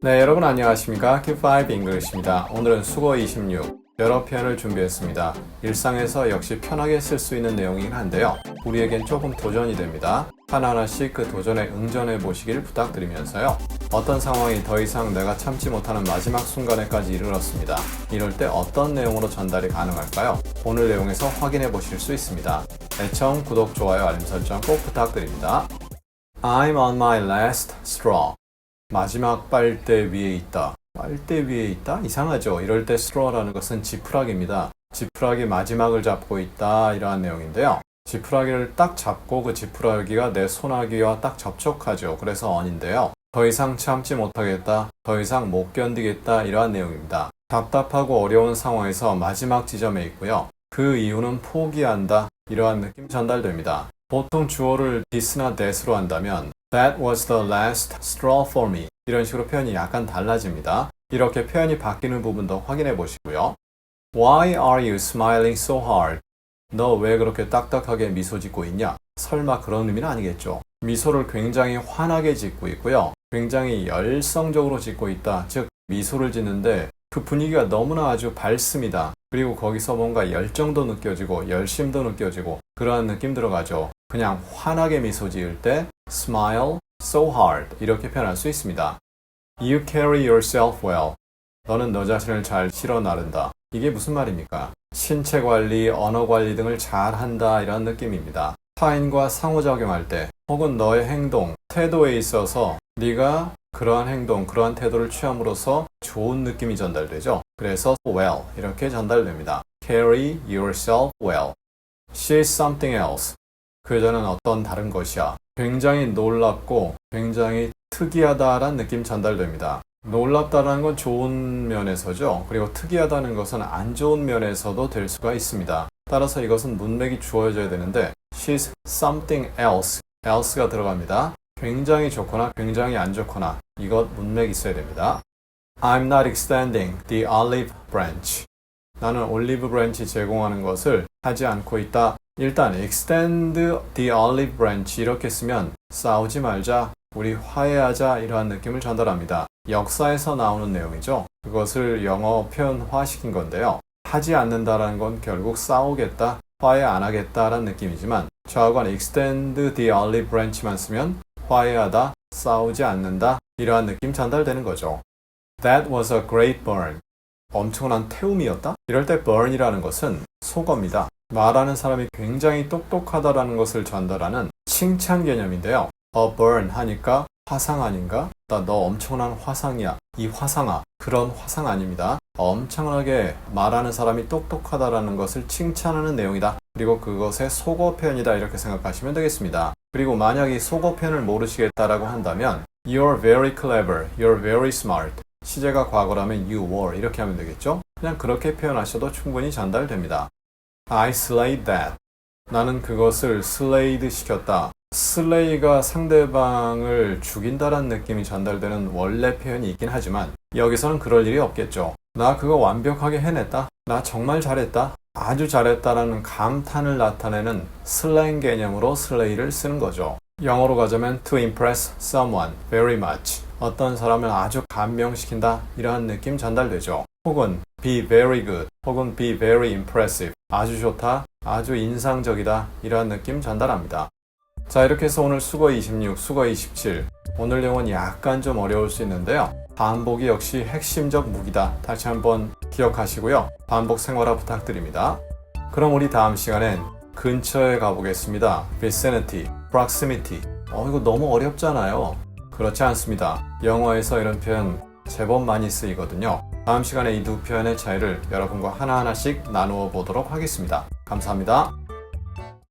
네, 여러분 안녕하십니까? Q5 English입니다. 오늘은 수거 26. 여러 표현을 준비했습니다. 일상에서 역시 편하게 쓸 수 있는 내용이긴 한데요. 우리에겐 조금 도전이 됩니다. 하나하나씩 그 도전에 응전해 보시길 부탁드리면서요. 어떤 상황이 더 이상 내가 참지 못하는 마지막 순간에까지 이르렀습니다. 이럴 때 어떤 내용으로 전달이 가능할까요? 오늘 내용에서 확인해 보실 수 있습니다. 애청, 구독, 좋아요, 알림 설정 꼭 부탁드립니다. I'm on my last straw. 마지막 빨대 위에 있다. 빨대 위에 있다? 이상하죠. 이럴 때 straw라는 것은 지푸라기입니다. 지푸라기 마지막을 잡고 있다. 이러한 내용인데요. 지푸라기를 딱 잡고 그 지푸라기가 내 소나기와 딱 접촉하죠. 그래서 on인데요. 더 이상 참지 못하겠다. 더 이상 못 견디겠다. 이러한 내용입니다. 답답하고 어려운 상황에서 마지막 지점에 있고요. 그 이유는 포기한다. 이러한 느낌 전달됩니다. 보통 주어를 this나 that으로 한다면 That was the last straw for me. 이런 식으로 표현이 약간 달라집니다. 이렇게 표현이 바뀌는 부분도 확인해 보시고요. Why are you smiling so hard? 너 왜 그렇게 딱딱하게 미소 짓고 있냐? 설마 그런 의미는 아니겠죠. 미소를 굉장히 환하게 짓고 있고요. 굉장히 열성적으로 짓고 있다. 즉, 미소를 짓는데 그 분위기가 너무나 아주 밝습니다. 그리고 거기서 뭔가 열정도 느껴지고 열심도 느껴지고 그러한 느낌 들어가죠. 그냥 환하게 미소 지을 때 smile so hard 이렇게 표현할 수 있습니다. You carry yourself well. 너는 너 자신을 잘 실어 나른다. 이게 무슨 말입니까? 신체 관리, 언어 관리 등을 잘 한다 이런 느낌입니다. 타인과 상호작용할 때 혹은 너의 행동, 태도에 있어서 네가 그러한 행동, 그러한 태도를 취함으로써 좋은 느낌이 전달되죠. 그래서 well 이렇게 전달됩니다. Carry yourself well. She's something else. 그 여자는 어떤 다른 것이야. 굉장히 놀랍고 굉장히 특이하다라는 느낌 전달됩니다. 놀랍다라는 건 좋은 면에서죠. 그리고 특이하다는 것은 안 좋은 면에서도 될 수가 있습니다. 따라서 이것은 문맥이 주어져야 되는데 she's something else, else가 들어갑니다. 굉장히 좋거나 굉장히 안 좋거나 이것 문맥 있어야 됩니다. I'm not extending the olive branch. 나는 올리브 브랜치 제공하는 것을 하지 않고 있다. 일단 extend the olive branch 이렇게 쓰면 싸우지 말자, 우리 화해하자 이러한 느낌을 전달합니다. 역사에서 나오는 내용이죠. 그것을 영어 표현화시킨 건데요. 하지 않는다라는 건 결국 싸우겠다, 화해 안 하겠다라는 느낌이지만 좌우간 extend the olive branch만 쓰면 화해하다, 싸우지 않는다 이러한 느낌 전달되는 거죠. That was a great burn. 엄청난 태움이었다? 이럴 때 burn이라는 것은 속어입니다. 말하는 사람이 굉장히 똑똑하다라는 것을 전달하는 칭찬 개념인데요. a burn 하니까 화상 아닌가? 나 너 엄청난 화상이야. 이 화상아. 그런 화상 아닙니다. 엄청나게 말하는 사람이 똑똑하다라는 것을 칭찬하는 내용이다. 그리고 그것의 속어 표현이다. 이렇게 생각하시면 되겠습니다. 그리고 만약 이 속어 표현을 모르시겠다라고 한다면 You're very clever. You're very smart. 시제가 과거라면 you were 이렇게 하면 되겠죠? 그냥 그렇게 표현하셔도 충분히 전달됩니다. I slayed that. 나는 그것을 슬레이드 시켰다. 슬레이가 상대방을 죽인다라는 느낌이 전달되는 원래 표현이 있긴 하지만 여기서는 그럴 일이 없겠죠. 나 그거 완벽하게 해냈다. 나 정말 잘했다. 아주 잘했다라는 감탄을 나타내는 슬랭 개념으로 슬레이를 쓰는 거죠. 영어로 가자면 to impress someone very much. 어떤 사람을 아주 감명시킨다 이러한 느낌 전달되죠. 혹은 be very good 혹은 be very impressive 아주 좋다 아주 인상적이다 이러한 느낌 전달합니다. 자 이렇게 해서 오늘 수거 26, 수거 27 오늘 내용은 약간 좀 어려울 수 있는데요. 반복이 역시 핵심적 무기다. 다시 한번 기억하시고요. 반복 생활화 부탁드립니다. 그럼 우리 다음 시간엔 근처에 가보겠습니다. vicinity, proximity. 어 이거 너무 어렵잖아요. 그렇지 않습니다. 영어에서 이런 표현 제법 많이 쓰이거든요. 다음 시간에 이 두 표현의 차이를 여러분과 하나하나씩 나누어 보도록 하겠습니다. 감사합니다.